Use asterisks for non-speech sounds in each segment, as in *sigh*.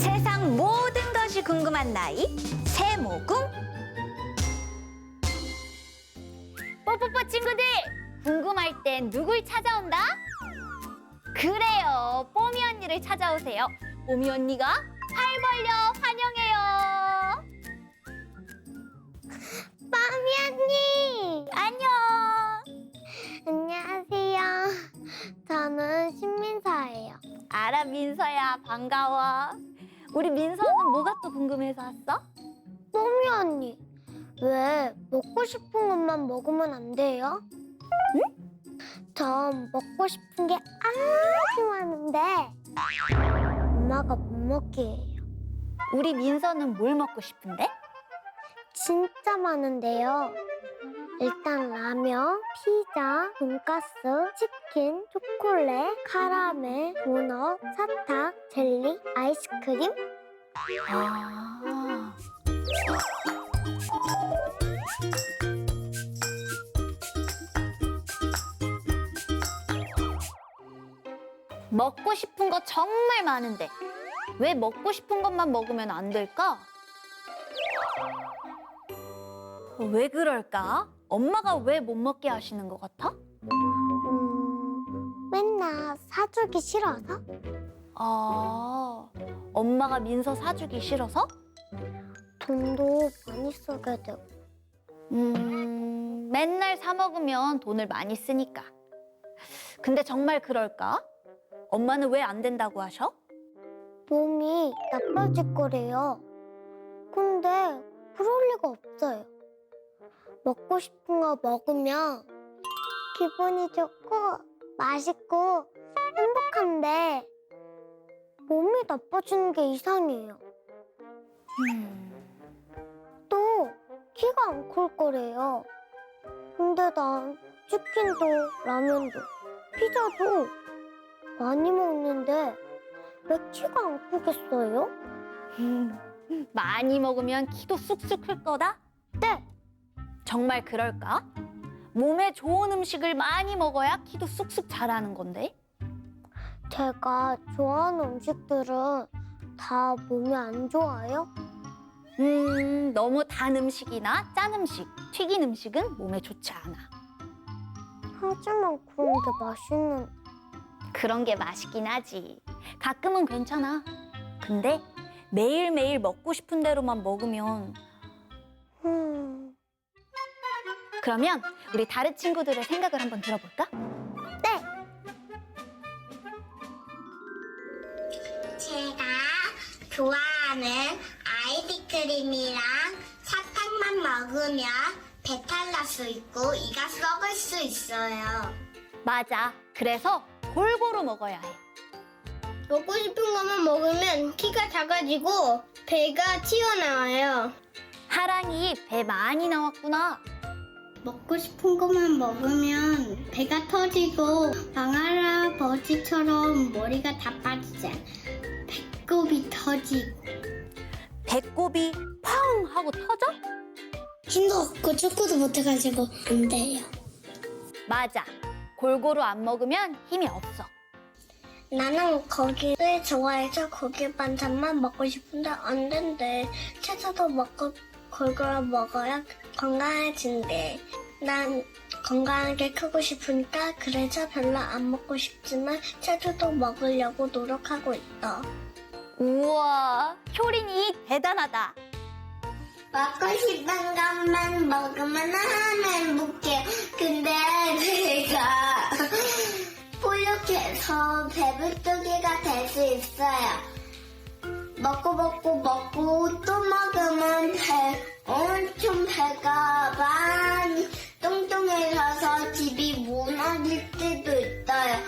세상 모든 것이 궁금한 나이 세모궁 뽀뽀뽀 친구들 궁금할 땐 누굴 찾아온다? 그래요 뽀미 언니를 찾아오세요 뽀미 언니가 팔 벌려 환영해요 뽀미 언니! 안녕 안녕하세요. 저는 신민서예요. 알아 민서야 반가워 우리 민서는 뭐가 또 궁금해서 왔어? 뽀미 언니, 왜 먹고 싶은 것만 먹으면 안 돼요? 전 먹고 싶은 게 아주 많은데 엄마가 못 먹게 해요. 우리 민서는 뭘 먹고 싶은데? 진짜 많은데요. 일단 라면, 피자, 돈가스, 치킨, 초콜릿, 카라멜, 도넛, 사탕, 젤리, 아이스크림, 아 먹고 싶은 거 정말 많은데 왜 먹고 싶은 것만 먹으면 안 될까? 왜 그럴까? 엄마가 왜 못 먹게 하시는 것 같아? 음, 맨날 사주기 싫어서? 아, 엄마가 민서 사주기 싫어서? 돈도 많이 쓰게 되고 음, 맨날 사 먹으면 돈을 많이 쓰니까. 근데 정말 그럴까? 엄마는 왜 안 된다고 하셔? 몸이 나빠질 거래요. 근데 그럴 리가 없어요. 먹고 싶은 거 먹으면 기분이 좋고 맛있고 행복한데 몸이 나빠지는 게 이상해요. 음, 또 키가 안 클 거래요. 근데 난 치킨도 라면도 피자도 많이 먹는데 왜 키가 안 크겠어요? 많이 먹으면 키도 쑥쑥 클 거다? 네. 정말 그럴까? 몸에 좋은 음식을 많이 먹어야 키도 쑥쑥 자라는 건데? 제가 좋아하는 음식들은 다 몸에 안 좋아요? 음, 너무 단 음식이나 짠 음식, 튀긴 음식은 몸에 좋지 않아. 하지만 그런 게 맛있는 그런 게 맛있긴 하지. 가끔은 괜찮아. 근데 매일매일 먹고 싶은 대로만 먹으면 그러면 우리 다른 친구들의 생각을 한번 들어볼까? 네. 제가 좋아하는 아이스크림이랑 사탕만 먹으면 배탈 날 수 있고 이가 썩을 수 있어요. 맞아. 그래서 골고루 먹어야 해. 먹고 싶은 것만 먹으면 키가 작아지고 배가 튀어나와요. 하랑이 배 많이 나왔구나. 먹고 싶은 것만 먹으면 배가 터지고 방아라 버지처럼 머리가 다 빠지잖아. 배꼽이 터지고. 배꼽이 펑 하고 터져? 힘도 없고 축구도 못해가지고 안 돼요. 맞아. 골고루 안 먹으면 힘이 없어. 나는 고기를 좋아해서 고기 반찬만 먹고 싶은데 안 된대. 채소도 먹고 골고루 먹어야 건강해진대. 난 건강하게 크고 싶으니까 그래서 별로 안 먹고 싶지만 채소도 먹으려고 노력하고 있어. 우와, 효린이 대단하다. 먹고 싶은 것만 먹으면 하면 행복해. 근데 내가 *laughs* 포력해서 배불뚝이가 될 수 있어요. 먹고 먹고 먹고 또 먹으면 배 엄청 배가 많이 뚱뚱해져서 집이 무너질 때도 있어요.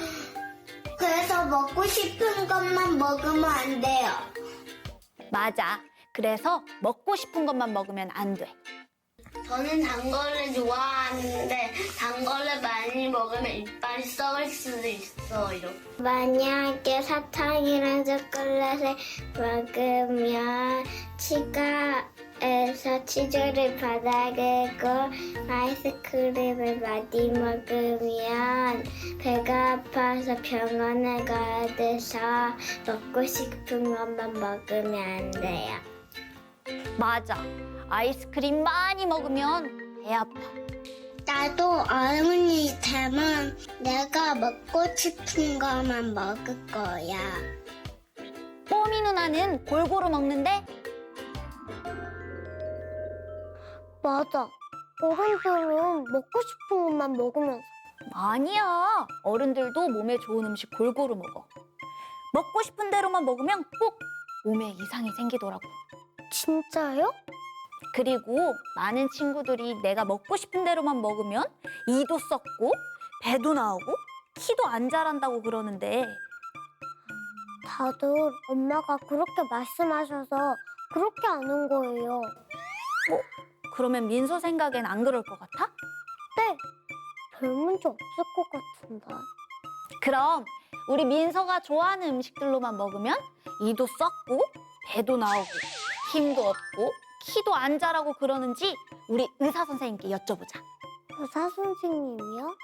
그래서 먹고 싶은 것만 먹으면 안 돼요. 맞아. 그래서 먹고 싶은 것만 먹으면 안 돼. 저는 단 거를 좋아하는데 단 거를 많이 먹으면 이빨이 썩을 수도 있어요. 만약에 사탕이랑 초콜릿을 먹으면 치가 에서 치즈를 바닥에 고 아이스크림을 많이 먹으면 배가 아파서 병원에 가야 돼서 먹고 싶은 것만 먹으면 안 돼요. 맞아. 아이스크림 많이 먹으면 배 아파. 나도 어머니 닮은 내가 먹고 싶은 것만 먹을 거야. 뽀미 누나는 골고루 먹는데 맞아. 어른들은 먹고 싶은 것만 먹으면서 아니야. 어른들도 몸에 좋은 음식 골고루 먹어. 먹고 싶은 대로만 먹으면 꼭 몸에 이상이 생기더라고. 진짜요? 그리고 많은 친구들이 내가 먹고 싶은 대로만 먹으면 이도 썩고 배도 나오고 키도 안 자란다고 그러는데 다들 엄마가 그렇게 말씀하셔서 그렇게 아는 거예요. 그러면 민서 생각엔 안 그럴 것 같아? 네. 별 문제 없을 것 같은데. 그럼 우리 민서가 좋아하는 음식들로만 먹으면 이도 썩고 배도 나오고 힘도 없고 키도 안 자라고 그러는지 우리 의사 선생님께 여쭤보자. 의사 선생님이요?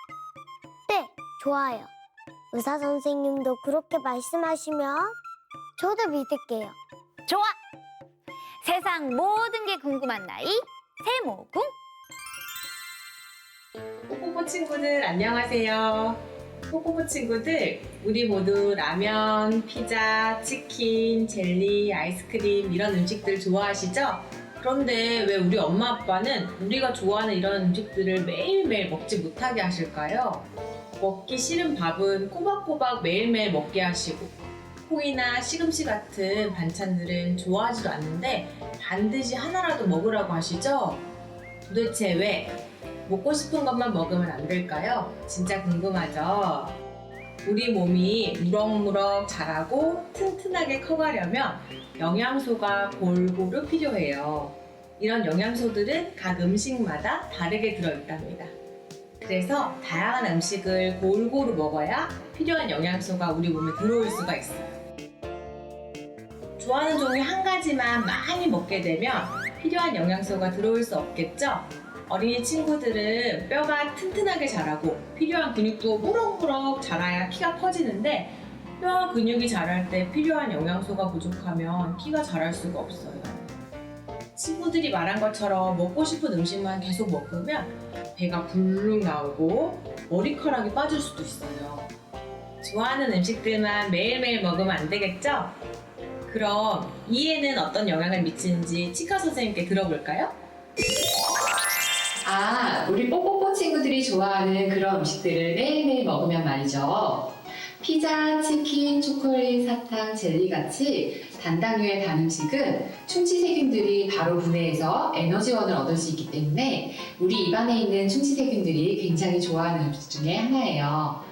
네, 좋아요. 의사 선생님도 그렇게 말씀하시면 저도 믿을게요. 좋아. 세상 모든 게 궁금한 나이 세모궁. 뽀뽀뽀 친구들 안녕하세요. 뽀뽀뽀 친구들, 우리 모두 라면, 피자, 치킨, 젤리, 아이스크림 이런 음식들 좋아하시죠? 그런데 왜 우리 엄마 아빠는 우리가 좋아하는 이런 음식들을 매일매일 먹지 못하게 하실까요? 먹기 싫은 밥은 꼬박꼬박 매일매일 먹게 하시고 콩이나 시금치 같은 반찬들은 좋아하지도 않는데 반드시 하나라도 먹으라고 하시죠? 도대체 왜? 먹고 싶은 것만 먹으면 안 될까요? 진짜 궁금하죠? 우리 몸이 무럭무럭 자라고 튼튼하게 커가려면 영양소가 골고루 필요해요. 이런 영양소들은 각 음식마다 다르게 들어있답니다. 그래서 다양한 음식을 골고루 먹어야 필요한 영양소가 우리 몸에 들어올 수가 있어요. 좋아하는 종류 한 가지만 많이 먹게 되면 필요한 영양소가 들어올 수 없겠죠? 어린이 친구들은 뼈가 튼튼하게 자라고 필요한 근육도 무럭무럭 자라야 키가 커지는데 뼈와 근육이 자랄 때 필요한 영양소가 부족하면 키가 자랄 수가 없어요. 친구들이 말한 것처럼 먹고 싶은 음식만 계속 먹으면 배가 불룩 나오고 머리카락이 빠질 수도 있어요. 좋아하는 음식들만 매일매일 먹으면 안 되겠죠? 그럼 이에는 어떤 영향을 미치는지 치과 선생님께 들어볼까요? 아, 우리 뽀뽀뽀 친구들이 좋아하는 그런 음식들을 매일매일 먹으면 말이죠. 피자, 치킨, 초콜릿, 사탕, 젤리 같이 단당류의 단 음식은 충치세균들이 바로 분해해서 에너지원을 얻을 수 있기 때문에 우리 입안에 있는 충치세균들이 굉장히 좋아하는 음식 중에 하나예요.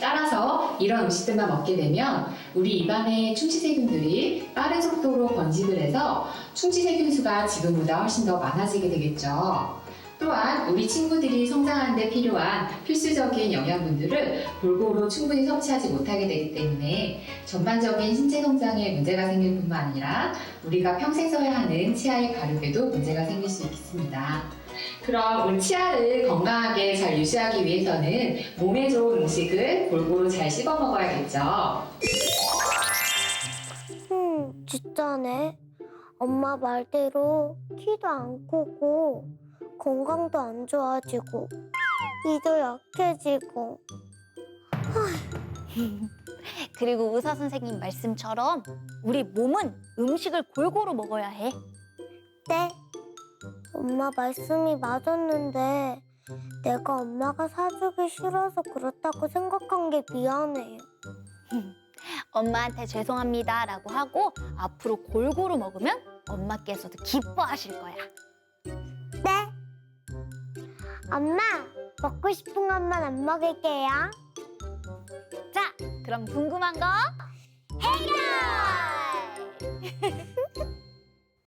따라서 이런 음식들만 먹게 되면 우리 입안의 충치세균들이 빠른 속도로 번식을 해서 충치세균 수가 지금보다 훨씬 더 많아지게 되겠죠. 또한 우리 친구들이 성장하는 데 필요한 필수적인 영양분들을 골고루 충분히 섭취하지 못하게 되기 때문에 전반적인 신체 성장에 문제가 생길 뿐만 아니라 우리가 평생 써야 하는 치아의 가륙에도 문제가 생길 수 있습니다. 그럼 우리 치아를 건강하게 잘 유지하기 위해서는 몸에 좋은 음식을 골고루 잘 씹어 먹어야겠죠. 음, 진짜네. 엄마 말대로 키도 안 크고 건강도 안 좋아지고 이도 약해지고 *laughs* 그리고 의사 선생님 말씀처럼 우리 몸은 음식을 골고루 먹어야 해. 네. 엄마 말씀이 맞았는데 내가 엄마가 사주기 싫어서 그렇다고 생각한 게 미안해요. *laughs* 엄마한테 죄송합니다라고 하고 앞으로 골고루 먹으면 엄마께서도 기뻐하실 거야. 네. 엄마, 먹고 싶은 것만 안 먹을게요. 자, 그럼 궁금한 거 해결! *laughs*